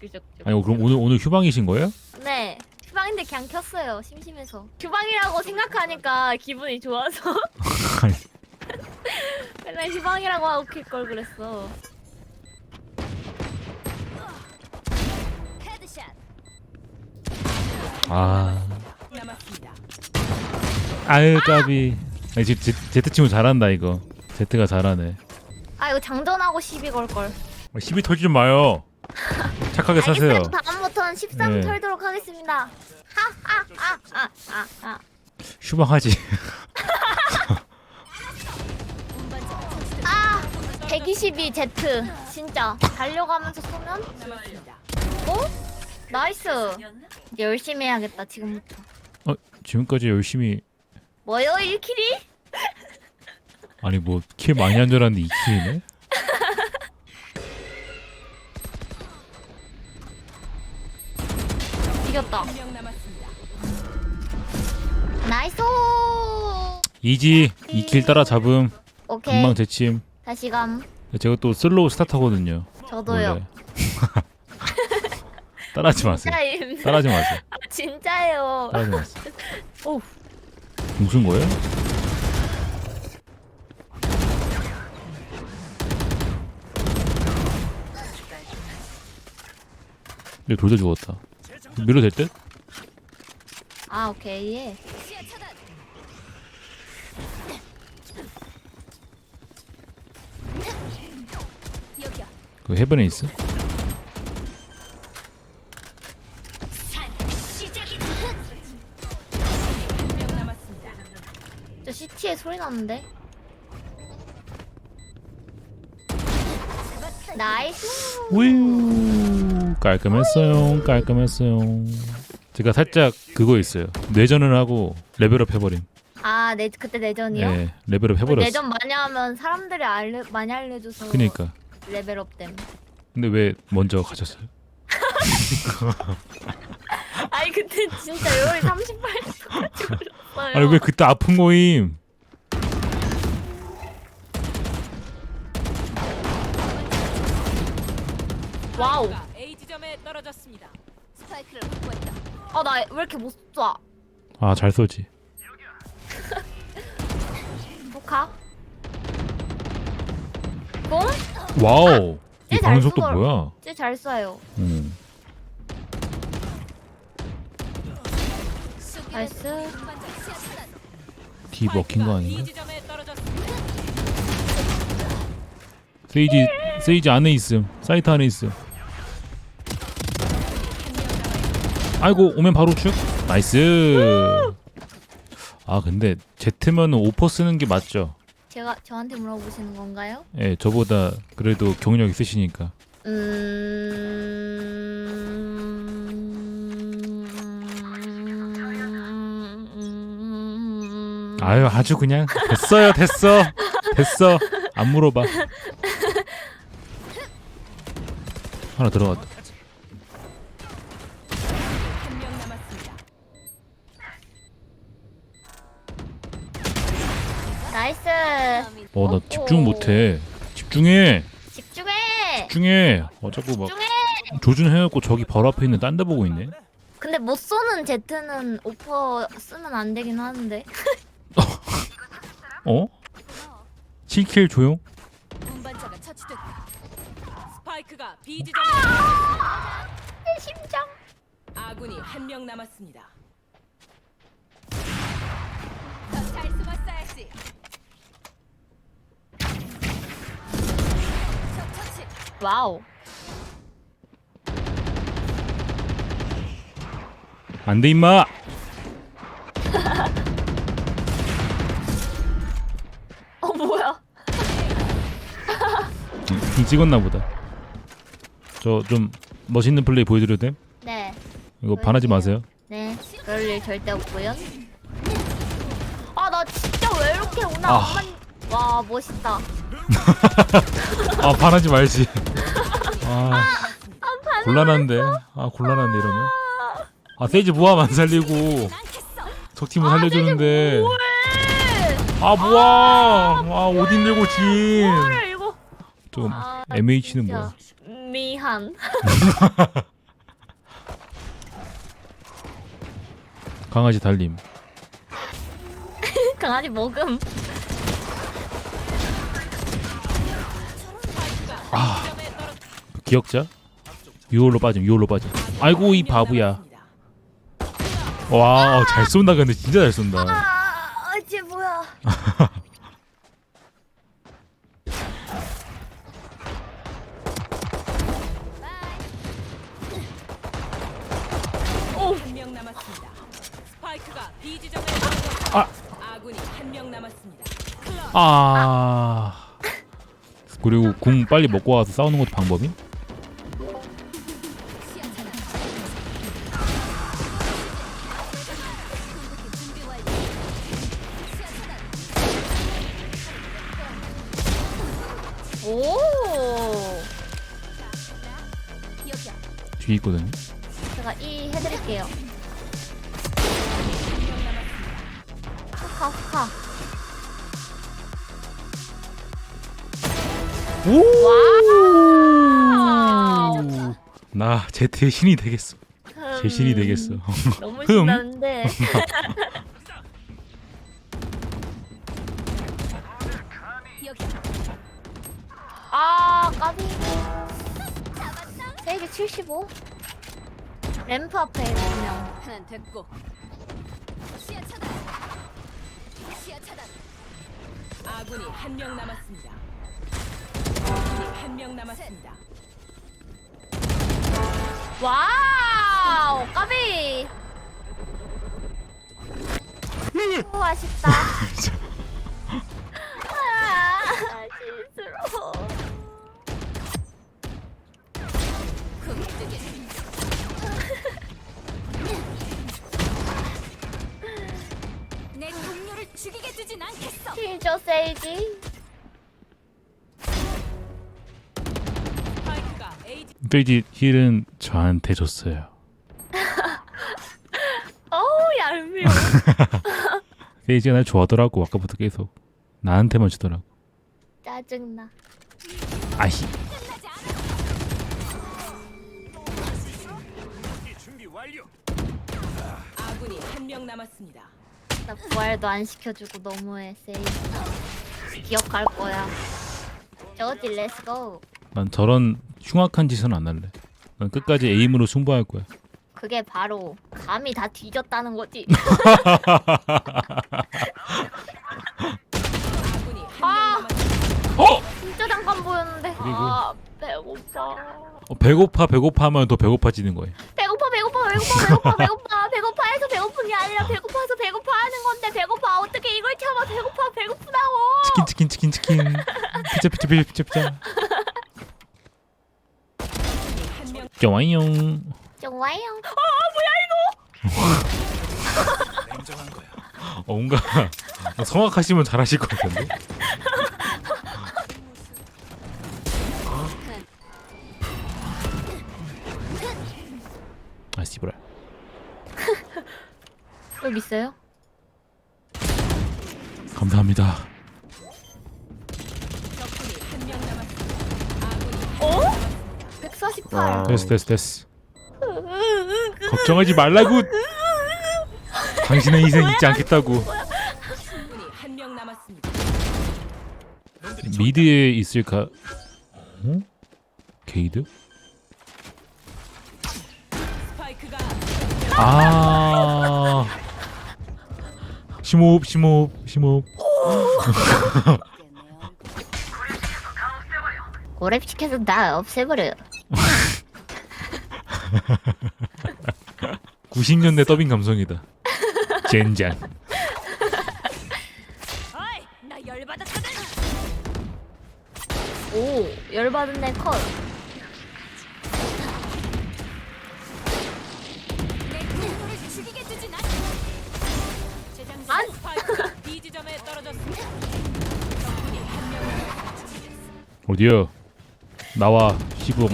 그죠 그죠. 아니 그럼 오늘 오늘 휴방이신 거예요? 네. 휴방인데 그냥 켰어요. 심심해서. 휴방이라고 생각하니까 기분이 좋아서. 아니. 맨날 휴방이라고 하고 킬걸 그랬어. 아 남았습니다. 아유 까비. 아니 제, 제, 제트 치면 잘한다 이거. 제트가 잘하네. 아 이거 장전하고 시비 걸 걸. 시비 털지 마요. 착하게 사세요. 알겠어요. 다음부터는 13 네. 털도록 하겠습니다. 하하하하하. 휴방하지. 아 122 Z 진짜 달려가면서 쏘면. 어? 나이스. 이제 열심히 해야겠다 지금부터. 어 지금까지 열심히 뭐요 1킬이? 아니 뭐 킬 많이 한 줄 알았는데 2킬이네. 이겼다. 나이스. 이지 2킬 따라 잡음. 오케이. 금방 대침. 다시 감. 제가 또 슬로우 스타터거든요. 저도요. 원래. 따라하지 마세요. 진짜임. 따라하지 마세요. 아, 진짜예요. 따라하지 마세요. 오. 무슨 거예요? 얘 돌다 죽었다. 밀어도 될 듯? 아 오케이. 예. 그 해변에 있어? 저 CT에 소리 나는데. 나이스. 우유 깔끔했어요. 깔끔했어요. 제가 살짝 그거 있어요. 내전을 하고 레벨업 해버림. 아, 내 그때 내전이요? 네, 레벨업 해버렸어. 내전 많이 하면 사람들이 알려 많이 알려줘서 그니까. 레벨업 됨. 근데 왜 먼저 가셨어요? 아니 그때 진짜 요리 38도 똑같이 올렸어요. 아니 왜 그때 아픈 거임? 와우. 지점에 떨어졌습니다. 스파이크를 확보했다. 아, 나 왜 이렇게 못 쏴? 아 잘 쏘지. 포카? 공? 와우. 이 반응 잘 속도 쏘. 뭐야? 쟤잘 쏴요. 음. 나이스. D 먹힌 거 아닌가? B 지점에 떨어졌습니다. 세이지 세이지 안에 있음. 사이트 안에 있음. 아이고 오면 바로 축. 나이스. 아 근데 제트면 오퍼 쓰는 게 맞죠? 제가 저한테 물어보시는 건가요? 예, 저보다 그래도 경력 있으시니까. 음... 아유 아주 그냥 됐어요 됐어 됐어 안 물어봐. 하나 들어갔다. 어 나 집중 못해. 집중해. 집중해. 집중해. 어 자꾸 막 집중해. 조준해갖고 저기 바로 앞에 있는 딴 데 보고 있네. 근데 못 쏘는 제트는 오퍼 쓰면 안 되긴 하는데. 어? 7킬 조용? 운반자가 처치됐다. 스파이크가 B 지점에 내 심장. 아군이 한 명 남았습니다. 와우. 안 돼 임마. 어 뭐야? 좀 찍었나 보다. 저 좀 멋있는 플레이 보여드려도 돼? 네. 이거 반하지 마세요. 네. 그럴 일 절대 없고요. 아 나 진짜 왜 이렇게 오나 아. 와 멋있다. 아 반하지 말지. 아 곤란한데. 아 곤란한데 이러면. 아 세이지 모함 안 살리고 적팀을 살려주는데. 왜? 아 모함. 아 오딘 들고 진. 이거? 좀 아, MH는. 뭐야? 음. 미한. 강아지 달림. 강아지 먹음. 기억자? 유홀로 빠짐. 유홀로 빠짐. 아이고 이 바보야. 와, 어, 잘 쏜다 근데 진짜 잘 쏜다. 아, 이제 뭐야? 오, 한명 남았습니다. 스파이크가 B 지점에. 아. 아군이 한 명 남았습니다. 아. 그리고 궁 빨리 먹고 와서 싸우는 것도 방법임? 오. 뒤에 있거든요. 제가 이 해드릴게요. 하하 하. 오! 나 제트의 신이 되겠어. 제 신이 되겠어. 너무 흠. 신나는데. 까비. 세이지 75. 램프 앞에 두명 하나 됐고. 시야 차단. 시야 차단. 아군이 한 명 남았습니다. 아군이 한 명 남았습니다. 와우 까비. 오 아쉽다. 페이지 힐은 저한테 줬어요. 어우 얄미워. 페이지가 날 좋아하더라고 아까부터 계속 나한테만 주더라고. 짜증나. 아씨. 아군이 한 명 남았습니다. 나 부활도 안 시켜주고 너무해 세이지. 기억할 거야. 저지 렛츠고. 난 저런 흉악한 짓은 안 할래. 난 끝까지 에임으로 승부할 거야. 그게 바로 감이 다 뒤졌다는 거지. 아. 어? 진짜 잠깐 보였는데. 그리고- 아 배고파. 어, 배고파 배고파 하면 더 배고파지는 거예요. 배고파 배고파 배고파 배고파 배고파 배고파해서 배고픈 게 아니라 배고파서 배고파하는 건데 배고파 어떻게 이걸 참아 배고파 배고프다고. 치킨 치킨 치킨 치킨. 피자 피자 피자 피자 피자. 좋아요. 좋아요. 어, 뭔가 성악하시면 잘하실 것 같은데. 아 씨부라. 여기 있어요? 감사합니다. 적군이 한명 남았습니다. 아군이 어? 148. 됐어 됐어 됐어. 걱정하지 말라고. 당신의 희생 잊지 않겠다고. 아군이 한 명 남았습니다. 미드에 있을까? 어? 게이드? 스파이크가 아. 심호흡 심호흡 심호흡. 고랩 시켜서 다 없애버려. 90년대 더빙 감성이다. 젠장. 어이, 나 열받았거든. 오 열받은 내 컷. 내 동료를 죽이게 두진 않. 재장전 안. 스파이크가 B 지점에 떨어졌습니다. 적군이 한명 남았습니다. 어디요? 나와 시봉.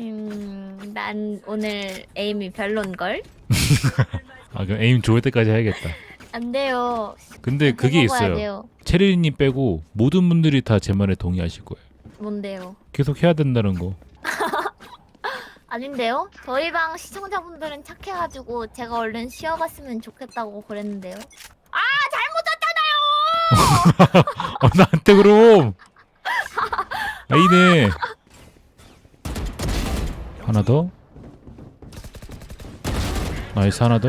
음, 난 오늘 에임이 별론 걸. 아 그럼 에임 좋을 때까지 해야겠다. 안 돼요. 근데 그게 있어요. 돼요. 체리님 빼고 모든 분들이 다 제 말에 동의하실 거예요. 뭔데요? 계속 해야 된다는 거. 아닌데요? 저희 방 시청자분들은 착해가지고 제가 얼른 쉬어갔으면 좋겠다고 그랬는데요. 아 잘못 잤잖아요. 어, 나한테 그럼. 아이네. 하나 더. 나이스 하나 더.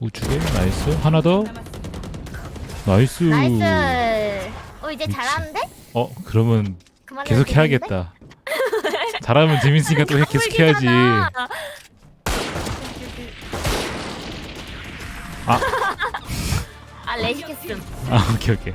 우측에 나이스 하나 더. 나이스. 나이스. 어 이제. 잘하는데? 어 그러면 계속? 해야겠다. 잘하면 재밌으니까 또 해- 계속 해야지. 아. 아 레시켰음. 아 오케이 오케이.